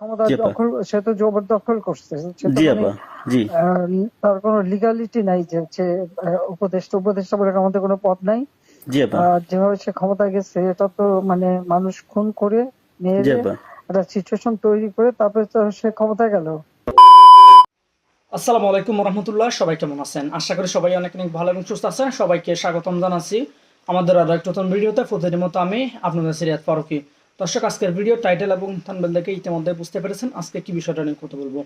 ক্ষমতা দখল সে তো জবরদখল করছে। জি মানে, আপা জি। তার কোনো লিগালিটি নাই যে হচ্ছে উপদেষ্টা উপদেষ্টা বলে আমাদের কোনো পদ নাই। জি আপা। যেভাবে সে ক্ষমতা গেছে এটা তো মানে মানুষ খুন করে একটা সিচুয়েশন তৈরি করে তারপরে তো সে ক্ষমতায় গেল। আসসালামু আলাইকুম রহমতুল্লাহ সবাই কেমন আছেন? আশা করি সবাই অনেক অনেক ভালো এবং সুস্থ আছেন। সবাইকে স্বাগতম জানাচ্ছি আমাদের আরও একটা নতুন ভিডিওতে। প্রতিদিনের মতো আমি আপনাদের সিরিয়াত ফারুকি। দর্শক, আজকের ভিডিও টাইটেল এবং থানবেল দেখে ইতিমধ্যে বুঝতে পেরেছেন। আজকে কি বিষয়টা নিয়ে কথা বলব?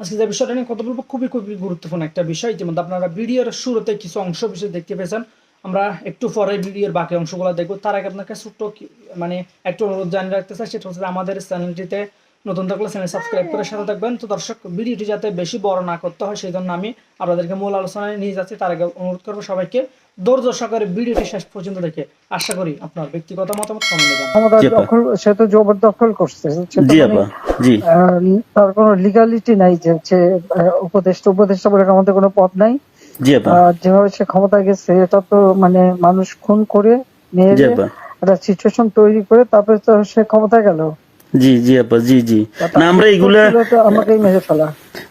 আজকে যে বিষয়টা নিয়ে কথা বলব খুবই খুবই গুরুত্বপূর্ণ একটা বিষয়। ইতিমধ্যে আপনারা ভিডিওর শুরুতে কিছু অংশ বিষয় দেখতে পেয়েছেন। আমরা একটু পরে ভিডিওর বাকি অংশগুলো দেখব। তার আগে আপনাকে ছোট্ট মানে একটু অনুরোধ জানিয়ে রাখতে চাই, সেটা হচ্ছে আমাদের চ্যানেলটিতে নতুন থাকলে চ্যানেল সাবস্ক্রাইব করে সাথে থাকবেন। তো দর্শক ভিডিওটি যাতে বেশি বড় না করতে হয়, সেই জন্য আমি আপনাদেরকে মূল আলোচনায় নিয়ে যাচ্ছি। তার আগে অনুরোধ করব সবাইকে ধৈর্য সহকারে ভিডিওটি শেষ পর্যন্ত দেখে আশা করি আপনার ব্যক্তিগত মতামত কমেন্টে জানাবেন। ক্ষমতা দখল সে তো জবরদখল করছে জি মানে, আপা। জি। তার কোনো লিগালিটি নাই যে হচ্ছে আহ, উপদেষ্টা উপদেষ্টা বলে আমাদের কোনো পদ নাই। জি আপা। যেভাবে সে ক্ষমতায় গেছে এটা তো মানে মানুষ খুন করে আপা। একটা সিচুয়েশন তৈরি করে তারপরে তো সে ক্ষমতা গেল। জি জি আপা জি জি। না আমরা এগুলা তো আমাকেই মেরে ফেলা।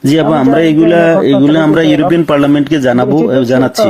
জি আপা আমরা এগুলা এগুলা আমরা ইউরোপিয়ান পার্লামেন্টকে জানাব আচ্ছা।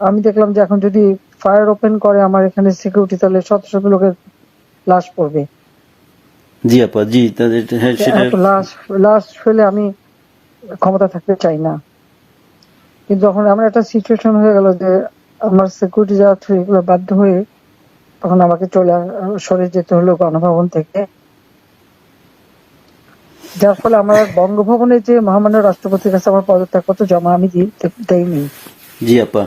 আমি দেখলাম যে এখন যদি ফায়ার ওপেন করে আমার এখানে সিকিউরিটি তাহলে শত শত লোকের লাশ পড়বে? জি আপা জি তাদের হ্যাঁ লাশ লাশ ফেলে আমি ক্ষমতা থাকতে চাই না। কিন্তু যখন আমার একটা সিচুয়েশন হয়ে গেল যে আমার সিকিউরিটি যাওয়া থেকে এগুলো বাধ্য হয়ে তখন আমাকে চলে সরে যেতে হলো গণভবন থেকে। যার ফলে আমার বঙ্গভবনে যে মহামান্য রাষ্ট্রপতির কাছে আমার পদত্যাগপত্র জমা আমি দি- দেইনি। জি আপা।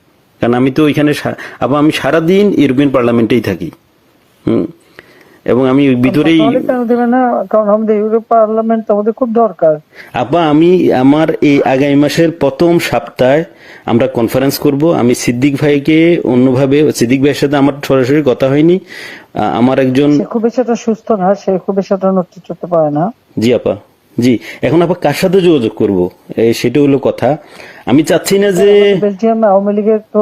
কারণ আমি তো ওইখানে আবার আমি সারাদিন ইউরোপিয়ান পার্লামেন্টেই থাকি। হুম? এবং আমি ভিতরেই কারণ আমাদের ইউরোপ পার্লামেন্ট আমাদের খুব দরকার। আপা আমি আমার এই আগামী মাসের প্রথম সপ্তাহে আমরা কনফারেন্স করব। আমি সিদ্দিক ভাইকে অন্যভাবে সিদ্দিক ভাইয়ের সাথে আমার সরাসরি কথা হয়নি। আমার একজন খুব বেশি সুস্থ না সে খুব বেশি নড়তে চড়তে পারে না। জি আপা জি। এখন আপা কার সাথে যোগাযোগ করব? সেটা হলো কথা। আমি চাচ্ছি না যে বেলজিয়াম আওয়ামী লীগের তো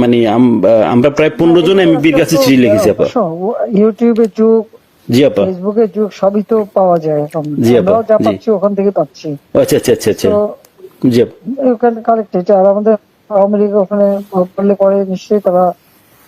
মানে আমরা প্রায় পনেরো জন এমপির কাছে চিঠি লিখেছি আপা। ইউটিউবে যুগ জি আপা। ফেসবুকে যুগ সবই তো পাওয়া যায় এখন। জি আপা, যা পাচ্ছি ওখান থেকে পাচ্ছি। আচ্ছা আচ্ছা আচ্ছা আচ্ছা। জি আপা। ওখানে কালেক্টেড আর আমাদের আওয়ামী লীগ ওখানে করলে পরে নিশ্চয়ই তারা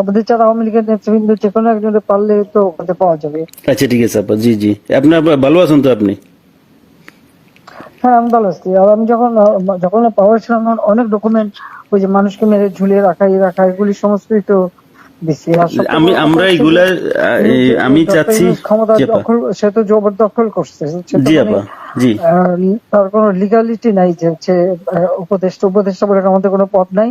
আমাদের যারা আওয়ামী লীগের নেতৃবৃন্দ যে কোনো পারলে তো ওখানে পাওয়া যাবে। আচ্ছা ঠিক আছে আপা জি জি। আপনার ভালো আছেন তো আপনি? হ্যাঁ আমি ভালো আছি। আর আমি যখন যখন পাওয়ার ছিলাম অনেক ডকুমেন্ট ওই যে মানুষকে মেরে ঝুলিয়ে রাখা এই রাখা এগুলি আমি আমরা এগুলা আমি চাচ্ছি ক্ষমতা দখল সে তো জবরদখল করছে। জি মানে, আপা। জি। তার কোনো লিগালিটি নাই যে হচ্ছে উপদেষ্টা উপদেষ্টা বলে আমাদের কোনো পদ নাই।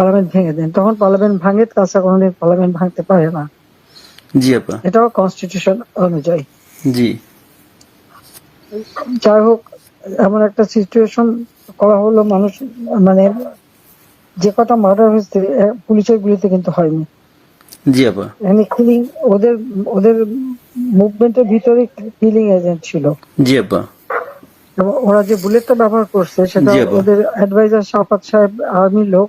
পার্লামেন্ট ভেঙে দেন তখন পার্লামেন্ট ভাঙে তাছাড়া কোনোদিন পার্লামেন্ট ভাঙতে পারে না। জি আপা। এটাও কনস্টিটিউশন অনুযায়ী। জি। যাই হোক এমন একটা সিচুয়েশন করা হলো মানুষ মানে যে কটা মার্ডার হয়েছে পুলিশের গুলিতে কিন্তু হয়নি। জি আপা। কিলিং ওদের ওদের মুভমেন্টের ভিতরে কিলিং এজেন্ট ছিল। জি আপা। ওরা যে বুলেটটা ব্যবহার করছে সেটা ওদের অ্যাডভাইজার শাফাত সাহেব আর্মির লোক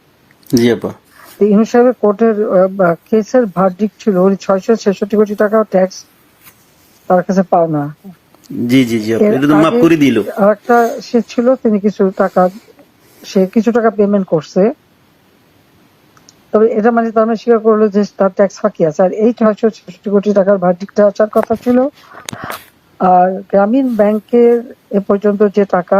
জি আপা। ইনু সাহেবের কোর্টের কেসের ভার্ডিক ছিল ওই ছয়শো ছেষট্টি কোটি টাকা ট্যাক্স তার কাছে জি জি জি এটা তো মাফ করে দিল। আরেকটা সে ছিল তিনি কিছু টাকা সে কিছু টাকা পেমেন্ট করছে। তবে এটা মানে তার মানে স্বীকার করল যে তার ট্যাক্স ফাঁকি আছে। আর এই ছয়শো ছেষট্টি কোটি টাকার ভার্ডিকটা আসার কথা ছিল। আর গ্রামীণ ব্যাংকের এ পর্যন্ত যে টাকা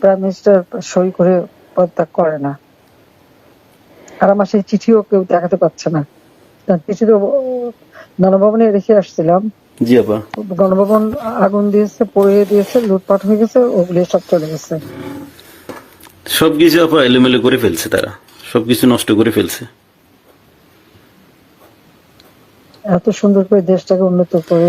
প্রাইম মিনিস্টার সই করে পদত্যাগ করে না। আর আমার সেই চিঠিও কেউ দেখাতে পারছে না। তার চিঠি তো গণভবনে রেখে আসছিলাম। জি আপা। গণভবন আগুন দিয়েছে পড়িয়ে দিয়েছে লুটপাট হয়ে গেছে ওগুলি সব চলে গেছে। সবকিছু আপা এলোমেলো করে ফেলছে তারা। সবকিছু নষ্ট করে ফেলছে। এত সুন্দর করে দেশটাকে উন্নত করে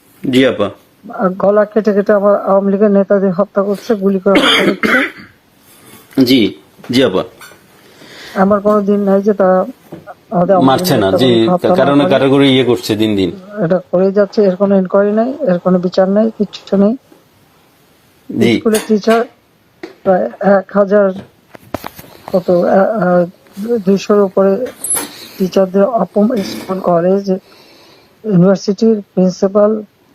জি আপা। গলা কেটে কেটে আমার আওয়ামী লীগের নেতাদের হত্যা করছে গুলি করে হত্যা করছে। জি জি আপা। আমার কোনো দিন নাই যে তারা মারছে না জি কারণে করে। কারও করে ইয়ে করছে দিন দিন। এটা করে যাচ্ছে এর কোনো ইনকোয়ারি নাই এর কোনো বিচার নাই কিচ্ছু নেই। স্কুলের টিচার প্রায় এক হাজার কত দুইশোর উপরে টিচারদের অপমান স্কুল কলেজ ইউনিভার্সিটির প্রিন্সিপাল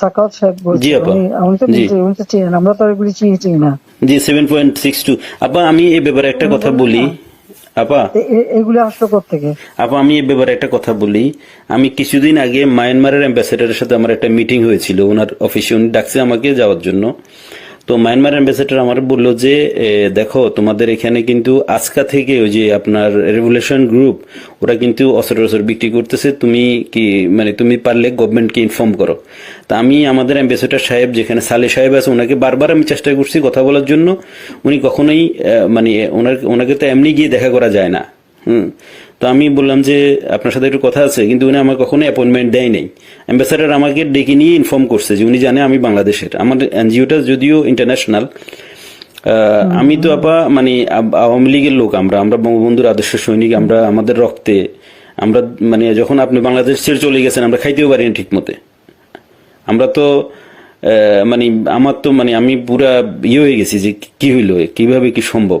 সাকাত সাহেব বলছি আমি তো। উনি তো চেনেন আমরা তো এগুলি চিনি চিনি না। জি সেভেন পয়েন্ট সিক্স টু আপা আমি এ ব্যাপারে একটা কথা বলি। আপা। এগুলো আসলো থেকে আপা আমি এ ব্যাপারে একটা কথা বলি। আমি কিছুদিন আগে মায়ানমারের অ্যাম্বাসেডারের সাথে আমার একটা মিটিং হয়েছিল। ওনার অফিসে উনি ডাকছে আমাকে যাওয়ার জন্য। তো মায়ানমার অ্যাম্বাসেডার আমার বলল যে দেখো, তোমাদের এখানে কিন্তু আজকা থেকে ওই যে আপনার রেভুলেশন গ্রুপ ওরা কিন্তু অস্ত্র টস্ত্র বিক্রি করতেছে, তুমি কি মানে তুমি পারলে গভর্নমেন্টকে ইনফর্ম করো। তা আমি আমাদের অ্যাম্বাসেডার সাহেব, যেখানে সালে সাহেব আছে, ওনাকে বারবার আমি চেষ্টা করছি কথা বলার জন্য। উনি কখনোই মানে ওনাকে তো এমনি গিয়ে দেখা করা যায় না। হুম। তো আমি বললাম যে আপনার সাথে একটু কথা আছে, কিন্তু উনি আমার কখনো অ্যাপয়েন্টমেন্ট দেয় নাই। অ্যাম্বাসাডার আমাকে ডেকে নিয়ে ইনফর্ম করছে যে উনি জানে আমি বাংলাদেশের। আমার এনজিওটা যদিও ইন্টারন্যাশনাল আমি তো আপা মানে আওয়ামী লীগের লোক আমরা আমরা বঙ্গবন্ধুর আদর্শ সৈনিক, আমরা আমাদের রক্তে, আমরা মানে যখন আপনি বাংলাদেশ ছেড়ে চলে গেছেন, আমরা খাইতেও পারিনি ঠিক মতে আমরা তো মানে আমার তো মানে আমি পুরা ইয়ে হয়ে গেছি যে কি হইল, কীভাবে কি সম্ভব?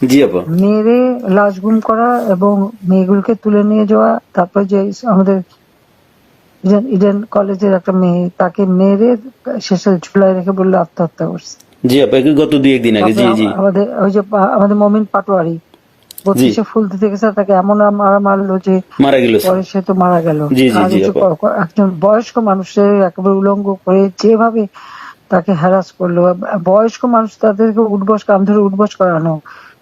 জি আপা। মেরে লাশ গুম করা এবং মেয়েগুলোকে তুলে নিয়ে যাওয়া তারপর যে আমাদের ইডেন ইডেন কলেজের একটা মেয়ে তাকে মেরে শেষে ঝুলাই রেখে বলল আত্মহত্যা করছে। জি আপা গত দুই একদিন আগে জি জি। আমাদের ওই যে আমাদের মমিন পাটোয়ারি বত্রিশে ফুল দিতে গেছে তাকে এমন মারা মারলো যে মারা গেল পরে সে তো মারা গেল। একজন বয়স্ক মানুষের একেবারে উলঙ্গ করে যেভাবে তাকে হ্যারাস করল বয়স্ক মানুষ তাদেরকে উঠবস কাম ধরে উঠবস করানো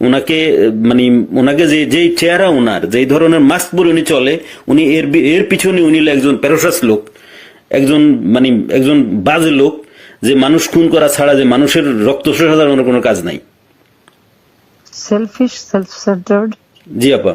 ওনাকে মানে ওনাকে যে যেই চেহারা ওনার যেই ধরনের মাস্ক পরে উনি চলে উনি এর এর পিছনে উনি একজন প্যারোসাস লোক একজন মানে একজন বাজে লোক যে মানুষ খুন করা ছাড়া যে মানুষের রক্ত সাধারণের কোনো কাজ নাই। সেলফিশ সেলফ সেন্টার্ড জি আপা।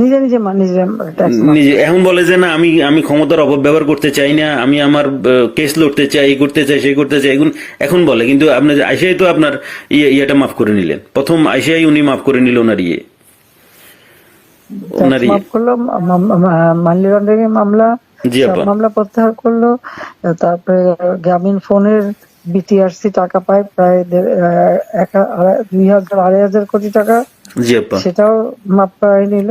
নিজে নিজে নিজে নিজে এখন বলে যে না আমি আমি ক্ষমতার অপব্যবহার করতে চাই না আমি আমার কেস লড়তে চাই এই করতে চাই সেই করতে চাই এখন এখন বলে। কিন্তু আপনি আইসিআই তো আপনার ইয়ে ইয়েটা মাফ করে নিলেন। প্রথম আইসিআই উনি মাফ করে নিল ওনার ইয়ে। ওনার ইয়ে। মাফ করল মানি লন্ডারিং মামলা জি আপা। মামলা প্রত্যাহার করল তারপরে গ্রামীণ ফোনের বিটিআরসি টাকা পায় প্রায় এক দুই হাজার আড়াই হাজার কোটি টাকা। সেটাও মাপ করাই নিল।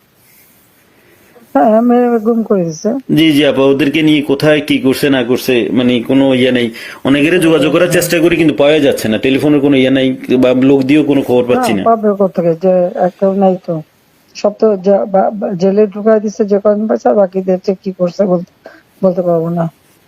হ্যাঁ গুম করে জি জি আপা ওদেরকে নিয়ে কোথায় কি করছে না করছে মানে কোনো ইয়ে নেই। অনেকের যোগাযোগ করার চেষ্টা করি কিন্তু পাওয়া যাচ্ছে না। টেলিফোনের কোনো ইয়ে নাই বা লোক দিয়েও কোনো খবর পাচ্ছি না। পাবে কোথায় যে একটাও নাই তো। সব তো জেলে ঢুকাই দিচ্ছে যে কদিন আর বাকিদের কি করছে বলতে বলতে পারব না।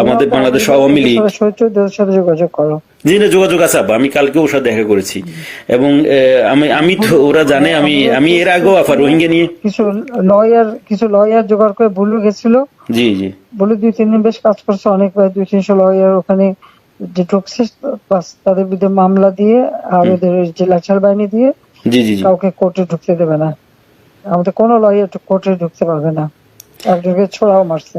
আমাদের বাংলাদেশ আওয়ামী লীগ সাথে যোগাযোগ করো। জি না যোগাযোগ আছে আপা। আমি কালকে ওর সাথে দেখা করেছি। এবং আমি আমি তো ওরা জানে আমি আমি এর আগেও আফা রোহিঙ্গা নিয়ে কিছু লয়ার কিছু লয়ার জোগাড় করে বুলু গেছিল। জি জি। বলে দুই তিন দিন বেশ কাজ করছে অনেক প্রায় দুই তিনশো লয়ার ওখানে যে ঢুকছে তাদের বিরুদ্ধে মামলা দিয়ে আর ওদের যে লাচার বাহিনী দিয়ে জি জি জি। কাউকে কোর্টে ঢুকতে দেবে না। আমাদের কোনো লয়ার কোর্টে ঢুকতে পারবে না। একজনকে ছোড়াও মারছে।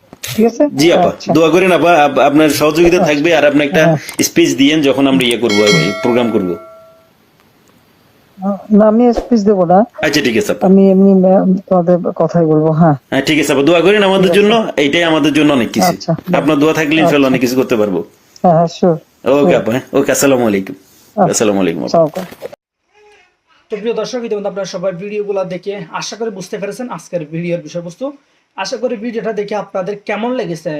ঠিক আছে? জি আপা আচ্ছা। দোয়া করেন আপা আপনার সহযোগিতা থাকবে আর আপনি একটা স্পিচ দিয়েন যখন আমরা ইয়ে করব প্রোগ্রাম করব। না আমি স্পিচ দেবো না। আচ্ছা ঠিক আছে আমি এমনি তোমাদের কথাই বলব হ্যাঁ। হ্যাঁ ঠিক আছে আপা দোয়া করেন আমাদের জন্য এইটাই আমাদের জন্য অনেক কিছু। আচ্ছা। আপনার দোয়া থাকলে ইনশাল্লাহ অনেক কিছু করতে পারব। হ্যাঁ হ্যাঁ শিওর ওকে আপা হ্যাঁ ওকে আসসালামু আলাইকুম। আসসালামু আলাইকুম। তো প্রিয় দর্শক ইতিমধ্যে আপনারা সবাই ভিডিওগুলো দেখে আশা করে বুঝতে পেরেছেন আজকের ভিডিওর বিষয়বস্তু। আশা করি ভিডিওটা দেখে আপনাদের কেমন লেগেছে?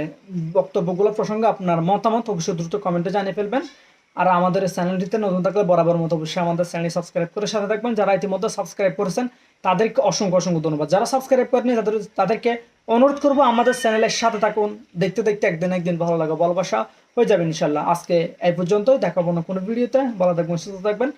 বক্তব্যগুলো প্রসঙ্গে আপনার মতামত অবশ্যই দ্রুত কমেন্টে জানিয়ে ফেলবেন। আর আমাদের চ্যানেলটিতে নতুন থাকলে বরাবর মতো অবশ্যই আমাদের চ্যানেল সাবস্ক্রাইব করে সাথে থাকবেন। যারা ইতিমধ্যে সাবস্ক্রাইব করেছেন, তাদেরকে অসংখ্য অসংখ্য ধন্যবাদ। যারা সাবস্ক্রাইব করেনি তাদের, তাদেরকে অনুরোধ করব আমাদের চ্যানেলের সাথে থাকুন। দেখতে দেখতে একদিন একদিন ভালো লাগে, ভালোবাসা হয়ে যাবে ইনশাল্লাহ আজকে এই পর্যন্তই। দেখাবো না কোনো ভিডিওতে। ভালো থাকবেন, সুস্থ থাকবেন।